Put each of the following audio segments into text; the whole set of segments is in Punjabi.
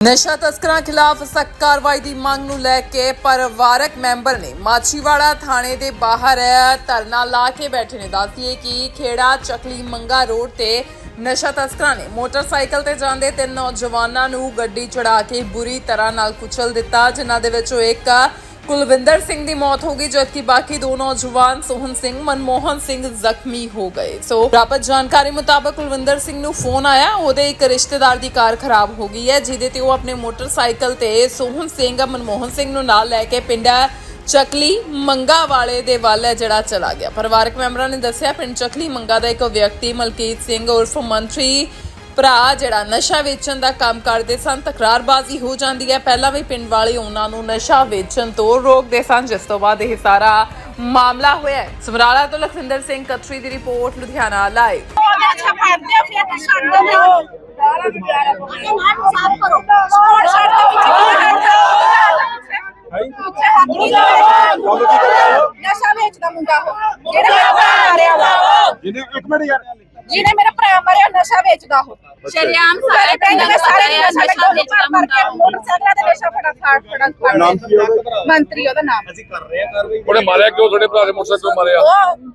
ਨਸ਼ਾ ਤਸਕਰਾਂ ਖਿਲਾਫ ਸਖਤ ਕਾਰਵਾਈ ਦੀ ਮੰਗ ਨੂੰ ਲੈ ਕੇ ਪਰਿਵਾਰਕ ਮੈਂਬਰ ਨੇ ਮਾਛੀਵਾੜਾ ਥਾਣੇ ਦੇ ਬਾਹਰ ਧਰਨਾ ਲਾ ਕੇ ਬੈਠੇ ਨੇ। ਦੱਸਦੀਏ ਕਿ ਖੇੜਾ ਚਕਲੀ ਮੰਗਾ ਰੋਡ ਤੇ ਨਸ਼ਾ ਤਸਕਰਾਂ ਨੇ ਮੋਟਰਸਾਈਕਲ ਤੇ ਜਾਂਦੇ ਤਿੰਨ ਨੌਜਵਾਨਾਂ ਨੂੰ ਗੱਡੀ ਚੜਾ ਕੇ ਬੁਰੀ ਤਰ੍ਹਾਂ ਨਾਲ ਕੁਚਲ ਦਿੱਤਾ, ਜਿਨ੍ਹਾਂ ਦੇ ਵਿੱਚੋਂ ਇੱਕ ਕੁਲਵਿੰਦਰ ਸਿੰਘ ਦੀ ਮੌਤ ਹੋ ਗਈ, ਜਦਕਿ ਬਾਕੀ ਦੋ ਨੌਜਵਾਨ ਸੋਹਨ ਸਿੰਘ, ਮਨਮੋਹਨ ਸਿੰਘ ਜ਼ਖਮੀ ਹੋ ਗਏ। ਸੋ ਪ੍ਰਾਪਤ ਜਾਣਕਾਰੀ ਮੁਤਾਬਕ ਕੁਲਵਿੰਦਰ ਸਿੰਘ ਨੂੰ ਫੋਨ ਆਇਆ, ਉਹਦੇ ਇੱਕ ਰਿਸ਼ਤੇਦਾਰ ਦੀ ਕਾਰ ਖਰਾਬ ਹੋ ਗਈ ਹੈ, ਜਿਹਦੇ ਤੇ ਉਹ ਆਪਣੇ ਮੋਟਰਸਾਈਕਲ ਤੇ ਸੋਹਨ ਸਿੰਘ, ਮਨਮੋਹਨ ਸਿੰਘ ਨੂੰ ਨਾਲ ਲੈ ਕੇ ਪਿੰਡ ਚਕਲੀ ਮੰਗਾ ਵਾਲੇ ਦੇ ਵੱਲ ਹੈ ਜਿਹੜਾ ਚਲਾ ਗਿਆ। ਪਰਿਵਾਰਕ ਮੈਂਬਰਾਂ ਨੇ ਦੱਸਿਆ, ਪਿੰਡ ਚਕਲੀ ਮੰਗਾ ਦਾ ਇੱਕ ਵਿਅਕਤੀ ਮਲਕੀਤ ਸਿੰਘ ਉਰਫ ਮੰਤਰੀ ਭਰਾ ਜਿਹੜਾ ਨਸ਼ਾ ਵੇਚਣ ਦਾ ਕੰਮ ਕਰਦੇ ਸਨ, ਤਕਰਾਰਬਾਜ਼ੀ ਹੋ ਜਾਂਦੀ ਹੈ। ਪਹਿਲਾਂ ਵੀ ਪਿੰਡ ਵਾਲੇ ਉਹਨਾਂ ਨੂੰ ਨਸ਼ਾ ਵੇਚਣ ਤੋਂ ਰੋਕਦੇ ਸਨ, ਜਿਸ ਤੋਂ ਬਾਅਦ ਇਹ ਸਾਰਾ ਮਾਮਲਾ ਹੋਇਆ ਸਮਰਾਲਾ ਤੋਂ ਲਖਵਿੰਦਰ ਸਿੰਘ ਕਤਰੀ ਦੀ ਰਿਪੋਰਟ, ਲੁਧਿਆਣਾ ਲਾਈਵ। ਨਸ਼ਾ ਵੇਚਦਾ ਮੁੰਡਾ ਉਹ ਜਿਹੜਾ ਮਾਰਿਆ ਵਾ ਜਿਹਨੇ ਇੱਕ ਮਿੰਟ ਯਾਰ। ਜਿਹਨੇ ਮੇਰਾ ਭਰਾ ਮਾਰਿਆ ਨਸ਼ਾ ਵੇਚਦਾ ਉਹ। ਸ਼ਰਿਆਮ ਸਾਰੇ ਪਿੰਡ ਦੇ ਸਾਰੇ ਨਸ਼ਾ ਵੇਚਦਾ ਮੁੰਡਾ ਮੋਟਰਸਾਈਕਲਾਂ ਤੇ ਨਸ਼ਾ ਫੜਾ ਫੜ ਫੜਾ ਫੜ। ਨਾਮ ਕੀ ਹੈ ਉਹਦਾ? ਮੰਤਰੀ ਉਹਦਾ ਨਾਮ। ਉਹਨੇ ਮਾਰਿਆ ਕਿਉਂ? ਤੁਹਾਡੇ ਭਰਾ ਦੇ ਮੋਟਰਸਾਈਕਲ ਤੋਂ ਮਾਰਿਆ। ਉਹ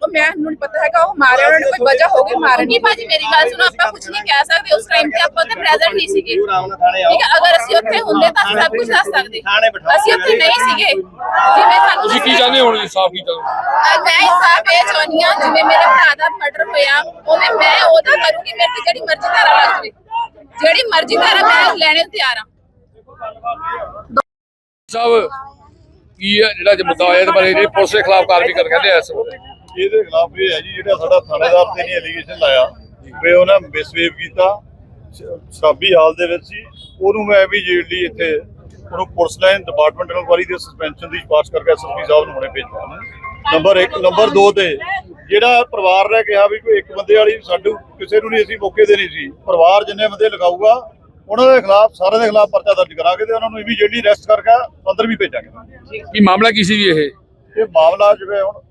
ਉਹ ਮੈਨੂੰ ਨਹੀਂ ਪਤਾ ਹੈਗਾ ਉਹ ਮਾਰਿਆ ਉਹਨਾਂ ਨੇ ਕੋਈ ਵਜ੍ਹਾ ਹੋ ਗਈ ਮਾਰਨ ਨਹੀਂ ਦੀ? ਭਾਜੀ ਮੇਰੀ ਗੱਲ ਸੁਣੋ ਆਪਾਂ ਕੁਝ ਨਹੀਂ ਕਹਿ ਸਕਦੇ ਉਸ ਟਾਈਮ ਤੇ ਆਪਾਂ ਉੱਥੇ ਪ੍ਰੈਜ਼ੈਂਟ ਨਹੀਂ ਸੀਗੇ। ਠੀਕ ਹੈ ਅਗਰ ਅਸੀਂ ਉੱਥੇ ਹੁੰਦੇ ਤਾਂ ਅਸੀਂ ਸਭ ਕੁਝ ਦੱਸ ਸਕਦੇ। ਅਸੀਂ ਉੱਥੇ ਨਹੀਂ ਸੀਗੇ। ਜਿਵੇਂ ਸਾਨੂੰ ਤੁਸੀਂ ਕੀ ਚਾਹੁੰਦੇ ਹੋ ਹੁਣ ਇਨਸਾਫ ਕੀ ਚਾਹੁੰਦੇ ਮੈਂ ਇਨਸਾਫ ਇਹ ਚਾਹੁੰਦੀ ਹਾਂ ਜਿਵੇਂ ਮੇਰੇ ਭਰਾ ਦਾ ਮਰਡਰ ਹੋਇਆ ਉਵੇਂ ਮੈਂ ਉਹਦਾ ਕਰੂੰਗੀ ਮੇਰੇ ਤੇ ਜਿਹੜੀ ਮਰਜ਼ੀ ਧਾਰਾ ਲੱਗ ਜਾਵੇ। ਜਿਹੜੀ ਮਰਜ਼ੀ ਧਾਰਾ ਮੈਂ ਲੈਣੇ ਨੂੰ ਤਿਆਰ ਹਾਂ। ਸਾਹਿਬ ਕੀ ਹੈ ਜਿਹੜਾ ਜੇ ਮੁੱਦਾ ਆਇਆ ਇਹਦੇ ਬਾਰੇ ਜਿਹੜੀ ਪੁਲਿਸ ਦੇ ਖਿਲਾਫ ਕਾਰਵਾਈ ਕਰ ਕਹਿੰਦੇ ਆ ਇਸ ਵੇਲੇ ਇਹਦੇ ਖਿਲਾਫ ਇਹ ਹੈ ਜੀ ਜਿਹੜਾ ਸਾਡਾ ਥਾਣੇਦਾਰ ਤੇ ਨਹੀਂ ਐਲੀਗੇਸ਼ਨ ਲਾਇਆ ਵੀ ਉਹਨਾਂ ਮਿਸਵੇਵ ਕੀਤਾ। ਸ਼ਰਾਬੀ ਹਾਲ ਦੇ ਵਿੱਚ ਸੀ। ਉਹਨੂੰ ਮੈਂ ਵੀ ਜੇਲ੍ਹ ਇੱਥੇ ਉਹਨੂੰ ਪੁਲਿਸ ਲਾਈਨ ਡਿਪਾਰਟਮੈਂਟ ਇਨਕੁਆਰੀ ਦੇ ਸਸਪੈਂਸ਼ਨ ਦੀ ਸਿਫਾਰਿਸ਼ ਕਰਕੇ ਐਸਐਸਪੀ ਸਾਹਿਬ ਨੂੰ ਹੁਣੇ ਭੇਜਿਆ ਨੰਬਰ 1 ਨੰਬਰ 2 ਤੇ ਜਿਹੜਾ ਪਰਿਵਾਰ ਨੇ ਕਿਹਾ ਵੀ ਕੋਈ ਇੱਕ ਬੰਦੇ ਵਾਲੀ ਸਾਡੂ ਕਿਸੇ ਨੂੰ ਨਹੀਂ ਅਸੀਂ ਮੌਕੇ ਦੇ ਨਹੀਂ ਸੀ ਪਰਿਵਾਰ ਜਿੰਨੇ ਬੰਦੇ ਲਗਾਊਗਾ ਉਹਨਾਂ ਦੇ ਖਿਲਾਫ ਸਾਰਿਆਂ ਦੇ ਖਿਲਾਫ ਪਰਚਾ ਦਰਜ ਕਰਾਂਗੇ ਤੇ ਉਹਨਾਂ ਨੂੰ ਇਮੀਡੀਏਟਲੀ ਅਰੈਸਟ ਕਰਕੇ ਅੰਦਰ ਵੀ ਭੇਜਾਂਗੇ। ਕੀ ਮਾਮਲਾ ਕੀ ਸੀ ਜੀ ਇਹ? ਇਹ ਮਾਮਲਾ ਜਿਵੇਂ ਹੁਣ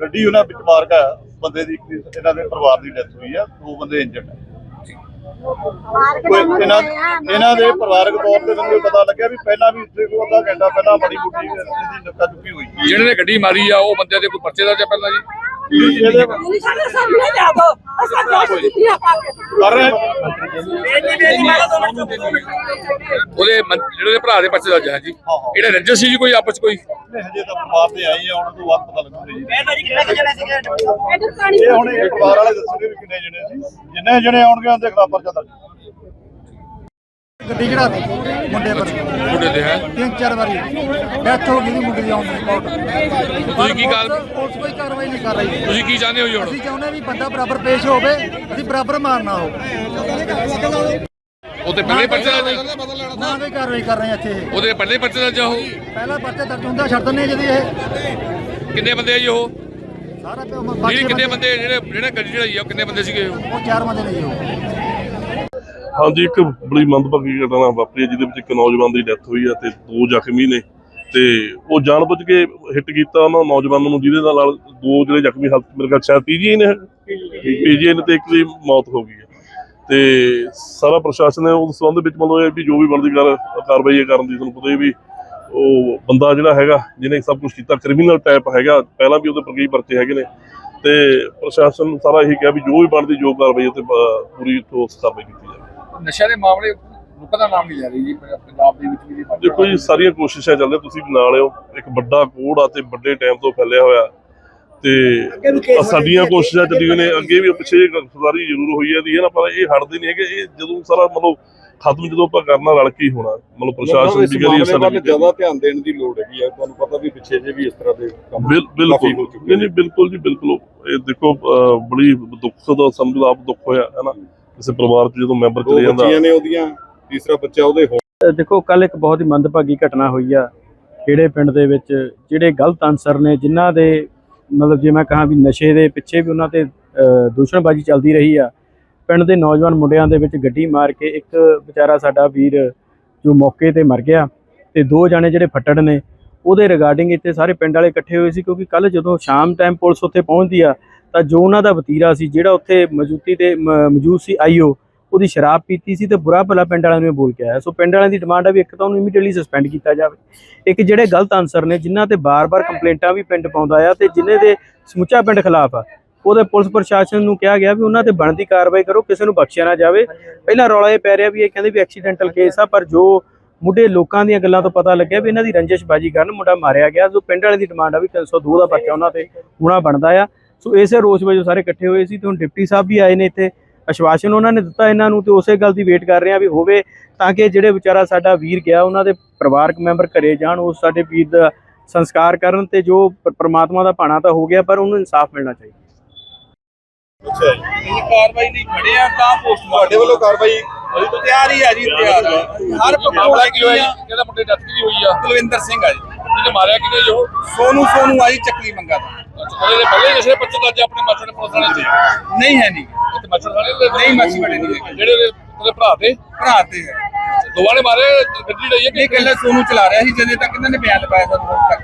ਗੱਡੀ ਉਹਨਾਂ ਵਿੱਚ ਮਾਰ ਗਿਆ ਬੰਦੇ ਦੀ ਇਹਨਾਂ ਦੇ ਪਰਿਵਾਰ ਦੀ ਡੈਥ ਹੋਈ ਆ ਦੋ ਬੰਦੇ ਇੰਜਰਡ ਹੈ ਕੋਈ ਇਹਨਾਂ ਇਹਨਾਂ ਦੇ ਪਰਿਵਾਰਕ ਤੌਰ ਤੇ ਇਹ ਪਤਾ ਲੱਗਿਆ ਵੀ ਪਹਿਲਾਂ ਵੀ ਇੱਥੇ ਕੋਈ ਅੱਧਾ ਘੰਟਾ ਪਹਿਲਾਂ ਬੜੀ ਮੁੱਠੀ ਇਹਦੀ ਨੱਕਾ ਚੁੱਕੀ ਹੋਈ ਜਿਹਨੇ ਨੇ ਗੱਡੀ ਮਾਰੀ ਆ ਉਹ ਬੰਦੇ ਦੇ ਕੋਈ ਪਰਚੇ ਦਾ ਜਾਂ ਪਹਿਲਾਂ ਜੀ? ਇਹਦੇ ਕਰ ਰਹੇ ਉਹਦੇ ਮੰ- ਜਿਹੜੇ ਭਰਾ ਦੇ ਪਰਚੇ ਦਾ ਜਾਂ ਜੀ। ਇਹਦੇ ਰੰਜਸ ਸੀ ਜੀ ਕੋਈ ਆਪਸ 'ਚ ਕੋਈ? ਹਜੇ ਤਾਂ ਪਰਿਵਾਰ ਤੇ ਆਈ ਆ ਉਹਨਾਂ ਤੋਂ ਬਾਅਦ ਪਤਾ ਲੱਗੂਗਾ ਜੀ ਇਹ ਹੁਣ ਇਹ ਪਰਿਵਾਰ ਵਾਲੇ ਦੱਸਣਗੇ ਵੀ ਕਿੰਨੇ ਜਣੇ ਸੀ। ਜਿੰਨੇ ਜਣੇ ਆਉਣਗੇ ਉਹਦੇ ਖਿਲਾਫ ਪਰਚਾ ਦਰਜ। ਗੱਡੀ ਚੜਾ ਦਿੱਤੀ ਮੁੰਡੇ ਪਰ। ਮੁੰਡੇ ਦੇ ਹੈ। ਤਿੰਨ ਚਾਰ ਵਾਰੀ। ਡੈਥ ਹੋ ਗਈ ਮੁੰਡੇ ਦੀ ਆਉਣ ਦੀ ਸਪੌਟ ਤੁਸੀਂ ਕੀ ਕਾਲ ਪੁਲਿਸ ਕੋਈ ਕਾਰਵਾਈ ਨਹੀਂ ਕਰ ਰਹੀ। ਤੁਸੀਂ ਕੀ ਚਾਹੁੰਦੇ ਹੋ ਜੀ ਹੁਣ? ਅਸੀਂ ਚਾਹੁੰਦੇ ਵੀ ਬੰਦਾ ਬਰਾਬਰ ਪੇਸ਼ ਹੋਵੇ ਅਸੀਂ ਬਰਾਬਰ ਮਾਰਨਾ ਹੋ ਉਹਤੇ ਪਹਿਲੇ ਪਰਚੇ ਦਾ ਨਾ। ਕੋਈ ਕਾਰਵਾਈ ਕਰ ਰਹੇ ਇੱਥੇ ਇਹ। ਉਹਦੇ ਪਹਿਲੇ ਪਰਚੇ ਦਾ ਜਾਂ ਉਹ? ਪਹਿਲਾ ਪਰਚਾ ਦਰਜ ਹੁੰਦਾ ਛੱਡ ਦਿੰਦੇ ਜਦੀ ਇਹ। ਕਿੰਨੇ ਬੰਦੇ ਆ ਜੀ ਉਹ? ਸਾਰਾ ਪਿਓ ਜਿਹੜੀ ਬਾਕੀ ਕਿੰਨੇ ਬੰਦੇ ਜਿਹੜੇ ਜਿਹੜੇ ਗੱਡੀ ਚੜਾਈ ਆ ਉਹ ਕਿੰਨੇ ਬੰਦੇ ਸੀਗੇ ਉਹ? ਉਹ ਚਾਰ ਬੰਦੇ ਨੇ ਜੀ ਉਹ। ਹਾਂਜੀ, ਇੱਕ ਬੜੀ ਮੰਦਭਾਗੀ ਘਟਨਾ ਵਾਪਰੀ ਹੈ, ਜਿਹਦੇ ਵਿੱਚ ਇੱਕ ਨੌਜਵਾਨ ਦੀ ਡੈਥ ਹੋਈ ਹੈ ਤੇ ਦੋ ਜ਼ਖਮੀ ਨੇ ਤੇ ਉਹ ਜਾਣਬੁੱਝ ਕੇ ਹਿੱਟ ਕੀਤਾ ਉਹਨਾਂ ਨੌਜਵਾਨਾਂ ਨੂੰ, ਜਿਹਦੇ ਨਾਲ ਦੋ ਜਿਹੜੇ ਜ਼ਖਮੀ ਹਾਲਤ ਮੇਰੇ ਖਿਆਲ ਸ਼ਾਇਦ ਪੀਜੀਆਈ ਨੇ ਪੀਜੀਆਈ ਨੇ ਤੇ ਇੱਕ ਦੀ ਮੌਤ ਹੋ ਗਈ ਹੈ। ਤੇ ਸਾਰਾ ਪ੍ਰਸ਼ਾਸਨ ਹੈ ਉਸ ਸੰਬੰਧ ਵਿੱਚ ਮਤਲਬ ਇਹ ਵੀ ਜੋ ਵੀ ਬਣਦੀ ਕਾਰ, ਕਾਰਵਾਈ ਹੈ ਕਰਨ ਦੀ ਤੁਹਾਨੂੰ ਪਤਾ ਹੀ ਵੀ ਉਹ ਬੰਦਾ ਜਿਹੜਾ ਹੈਗਾ, ਜਿਹਨੇ ਸਭ ਕੁਝ ਕੀਤਾ ਕ੍ਰਿਮੀਨਲ ਟਾਈਪ ਹੈਗਾ, ਪਹਿਲਾਂ ਵੀ ਉਹਦੇ ਪਰ ਕਈ ਪਰਚੇ ਹੈਗੇ ਨੇ ਤੇ ਪ੍ਰਸ਼ਾਸਨ ਸਾਰਾ ਇਹੀ ਕਿਹਾ ਵੀ ਜੋ ਵੀ ਬਣਦੀ ਜੋ ਕਾਰਵਾਈ ਤੇ ਪੂਰੀ ਠੋਸ ਕਾਰਵਾਈ ਕੀਤੀ ਜਾਵੇ। ਨਸ਼ਾ ਦੇ ਮਾਮਲੇ ਰੁਕਣ ਦਾ ਨਾਮ ਨਹੀਂ ਲੈ ਰਹੀ ਜੀ ਪੰਜਾਬ ਦੇ ਵਿੱਚ ਵੀ ਦੇਖੋ ਜੀ ਸਾਰੀਆਂ ਕੋਸ਼ਿਸ਼ਾਂ ਚੱਲ ਰਹੀਆਂ ਤੁਸੀਂ ਵੀ ਨਾਲ ਹੋ ਇੱਕ ਵੱਡਾ ਕੋੜ ਆ ਤੇ ਵੱਡੇ ਟਾਈਮ ਤੋਂ ਫੈਲਿਆ ਹੋਇਆ। ਤੇ ਸਾਡੀਆਂ ਕੋਸ਼ਿਸ਼ਾਂ ਚੱਲੀਆਂ ਨੇ ਅੱਗੇ ਵੀ ਪਿੱਛੇ ਗ੍ਰਿਫਤਾਰੀ ਜ਼ਰੂਰ ਹੋਈ ਹੈ ਦੀ ਹੈ ਨਾ ਪਰ ਇਹ ਹਟਦੇ ਨਹੀਂ ਹੈਗੇ। ਇਹ ਜਦੋਂ ਸਾਰਾ ਮਤਲਬ ਖਤਮ ਜਦੋਂ ਆਪਾਂ ਕਰਨਾ ਰਲ ਕੇ ਹੀ ਹੋਣਾ। ਮਤਲਬ ਪ੍ਰਸ਼ਾਸਨ ਦੀ ਗੱਲ ਵੱਲ ਇਹ ਜ਼ਿਆਦਾ ਧਿਆਨ ਦੇਣ ਦੀ ਲੋੜ ਹੈਗੀ ਹੈ ਤੁਹਾਨੂੰ ਪਤਾ ਵੀ ਪਿੱਛੇ ਜੇ ਵੀ ਇਸ ਤਰ੍ਹਾਂ ਦੇ ਕੰਮ ਬਿਲ- ਬਿਲਕੁਲ। ਕਾਫੀ ਹੋ ਚੁੱਕੇ ਨਹੀਂ ਨਹੀਂ ਬਿਲਕੁਲ ਜੀ ਬਿਲਕੁਲ। ਇਹ ਦੇਖੋ ਬੜੀ ਦੁੱਖ ਦਾ ਸਮਝ ਆਪ ਦੁੱਖ ਹੋਇਆ ਹੈ ਨਾ? ਕਿਸੇ ਪਰਿਵਾਰ ਚ ਜਦੋਂ ਮੈਂਬਰ ਚਲੇ ਜਾਂਦਾ। ਬੱਚੀਆਂ ਨੇ ਉਹਦੀਆਂ ਤੀਸਰਾ ਬੱਚਾ ਉਹਦੇ ਹੋ ਦੇਖੋ ਕੱਲ ਇੱਕ ਬਹੁਤ ਹੀ ਮੰਦਭਾਗੀ ਘਟਨਾ ਹੋਈ ਆ ਕਿਹੜੇ ਪਿੰਡ ਦੇ ਵਿੱਚ ਜਿਹੜੇ ਗਲਤ ਅਨਸਰ ਨੇ ਜਿਨ੍ਹਾਂ ਦੇ ਮਤਲਬ ਜੇ ਮੈਂ ਕਹਾਂ ਵੀ ਨਸ਼ੇ ਦੇ ਪਿੱਛੇ ਵੀ ਉਹਨਾਂ ਤੇ ਦੂਸ਼ਣਬਾਜ਼ੀ ਚੱਲਦੀ ਰਹੀ ਆ ਪਿੰਡ ਦੇ ਨੌਜਵਾਨ ਮੁੰਡਿਆਂ ਦੇ ਵਿੱਚ ਗੱਡੀ ਮਾਰ ਕੇ ਇੱਕ ਵਿਚਾਰਾ ਸਾਡਾ ਵੀਰ ਜੋ ਮੌਕੇ ਤੇ ਮਰ ਗਿਆ ਤੇ ਦੋ ਜਾਣੇ ਜਿਹੜੇ ਫੱਟੜ ਨੇ ਉਹਦੇ ਰਿਗਾਰਡਿੰਗ ਇੱਥੇ ਸਾਰੇ ਪਿੰਡ ਵਾਲੇ ਇਕੱਠੇ ਹੋਏ ਸੀ ਕਿਉਂਕਿ ਕੱਲ ਜਦੋਂ ਸ਼ਾਮ ਟਾਈਮ ਪੁਲਿਸ ਉੱਥੇ ਪਹੁੰਚਦੀ ਆ ਤਾਂ ਜੋ ਉਹਨਾਂ ਦਾ ਵਤੀਰਾ ਸੀ, ਜਿਹੜਾ ਉੱਥੇ ਮੌਜੂਦੀ ਤੇ ਮ- ਮੌਜੂਦ ਸੀ ਆਈਓ, ਉਹਦੀ ਸ਼ਰਾਬ ਪੀਤੀ ਸੀ ਤੇ ਬੁਰਾ ਭਲਾ ਪਿੰਡ ਵਾਲਿਆਂ ਨੂੰ ਇਹ ਬੋਲ ਕੇ ਆਇਆ। ਸੋ ਪਿੰਡ ਵਾਲਿਆਂ ਦੀ ਡਿਮਾਂਡ ਹੈ ਵੀ ਇੱਕ ਤਾਂ ਉਹਨੂੰ ਇਮੀਡੀਏਟਲੀ ਸਸਪੈਂਡ ਕੀਤਾ ਜਾਵੇ। ਇੱਕ ਜਿਹੜੇ ਗਲਤ ਆਨਸਰ ਨੇ, ਜਿਨ੍ਹਾਂ ਤੇ ਬਾਰ-ਬਾਰ ਕੰਪਲੇਂਟਾਂ ਵੀ ਪਿੰਡ ਪਾਉਂਦਾ ਆ ਤੇ ਜਿਨ੍ਹਾਂ ਦੇ ਸਮੁੱਚਾ ਪਿੰਡ ਖਿਲਾਫ ਆ, ਉਹਦੇ ਪੁਲਿਸ ਪ੍ਰਸ਼ਾਸਨ ਨੂੰ ਕਿਹਾ ਗਿਆ ਵੀ ਉਹਨਾਂ ਤੇ ਬਣਦੀ ਕਾਰਵਾਈ ਕਰੋ, ਕਿਸੇ ਨੂੰ ਬਖਸ਼ਿਆ ਨਾ ਜਾਵੇ। ਪਹਿਲਾਂ ਰੌਲਾ ਇਹ ਪੈ ਰਿਹਾ ਵੀ ਇਹ ਕਹਿੰਦੇ ਵੀ ਐਕਸੀਡੈਂਟਲ ਕੇਸ ਆ, ਪਰ ਜੋ ਮੁੱਢੇ ਲੋਕਾਂ ਦੀਆਂ ਗੱਲਾਂ ਤੋਂ ਪਤਾ ਲੱਗਿਆ ਵੀ ਇਹਨਾਂ ਦੀ ਰੰਜਿਸ਼ਬਾਜੀ ਕਰਨ ਮੁੰਡਾ ਮਾਰਿਆ ਗਿਆ। ਜੋ ਪਿੰਡ ਵਾਲੇ ਦੀ ਡਿਮਾਂਡ ਆ ਵੀ 302 ਦਾ ਪਰਚਾ ਉਹਨਾਂ ਤੇ ਹੋਣਾ ਬਣਦਾ ਆ। ਸੋ ਇਸੇ ਰੋਸ ਵਜੋਂ ਸਾਰੇ ਇਕੱਠੇ ਹੋਏ ਸੀ ਤੇ ਹੁਣ ਡਿਪਟੀ ਸਾਹਿਬ ਵੀ ਆਏ ਨੇ ਇੱਥੇ। ਆਸ਼ਵਾਸਨ ਉਹਨਾਂ ਨੇ ਦਿੱਤਾ ਇਹਨਾਂ ਨੂੰ ਤੇ ਉਸੇ ਗੱਲ ਦੀ ਵੇਟ ਕਰ ਰਹੇ ਆ ਵੀ ਹੋਵੇ ਤਾਂ ਕਿ ਜਿਹੜੇ ਵਿਚਾਰਾ ਸਾਡਾ ਵੀਰ ਗਿਆ ਉਹਨਾਂ ਦੇ ਪਰਿਵਾਰਕ ਮੈਂਬਰ ਘਰੇ ਜਾਣ ਉਸ ਸਾਡੇ ਵੀਰ ਦਾ ਸੰਸਕਾਰ ਕਰਨ ਤੇ ਜੋ ਪ੍ਰਮਾਤਮਾ ਦਾ ਭਾਣਾ ਤਾਂ ਹੋ ਗਿਆ ਪਰ ਉਹਨੂੰ ਇਨਸਾਫ ਮਿਲਣਾ ਚਾਹੀਦਾ। ਅੱਛਾ ਜੀ। ਕਾਰਵਾਈ ਨਹੀਂ ਖੜੇ ਆ ਤਾਂ ਪੋਸਟ ਤੁਹਾਡੇ ਵੱਲੋਂ ਕਾਰਵਾਈ ਤਿਆਰ ਹੀ ਆ ਜੀ ਤਿਆਰ। ਹਰ ਮਾਮਲਾ ਕੀ ਹੋਇਆ ਜਿਹੜਾ ਮੁੰਡੇ ਕੀ ਹੋਈ ਆ? ਕੁਲਵਿੰਦਰ ਸਿੰਘ ਆ ਜੀ। ਜਿਹਨੇ ਮਾਰਿਆ ਕਿਹਨੇ ਜੋ ਸੋਨੂ ਸੋਨੂ ਆ ਜੀ ਚੱਕਲੀ ਮੰਗਾ ਦਾ। ਅੱਛਾ ਉਹਦੇ ਪਹਿਲੇ ਨਸ਼ੇ ਅੱਜ ਆਪਣੇ ਮਾਸਟਰ ਨੇ ਪੁਲਿਸ ਵਾਲੇ ਤੇ ਨਹੀਂ ਹੈ ਨਹੀਂ। ਤੇ ਮਾਸਟਰ ਵਾਲੇ ਨਹੀਂ ਮਾਸੀ ਵਾਲੇ ਨਹੀਂ ਜਿਹੜੇ ਉਹਦੇ ਭਰਾ ਤੇ? ਦੋਵਾਂ ਨੇ ਮਾਰੇ ਗੱਡੀ ਲਈ ਹੈ ਕਿ ਇਕੱਲਾ ਸੋਨੂ ਚਲਾ ਰਿਹਾ ਸੀ ਜਦੋਂ ਤੱਕ ਇਹਨਾਂ ਨੇ ਬਿਆਨ ਪਾਇਆ ਸਾਨੂੰ ਤੱਕ।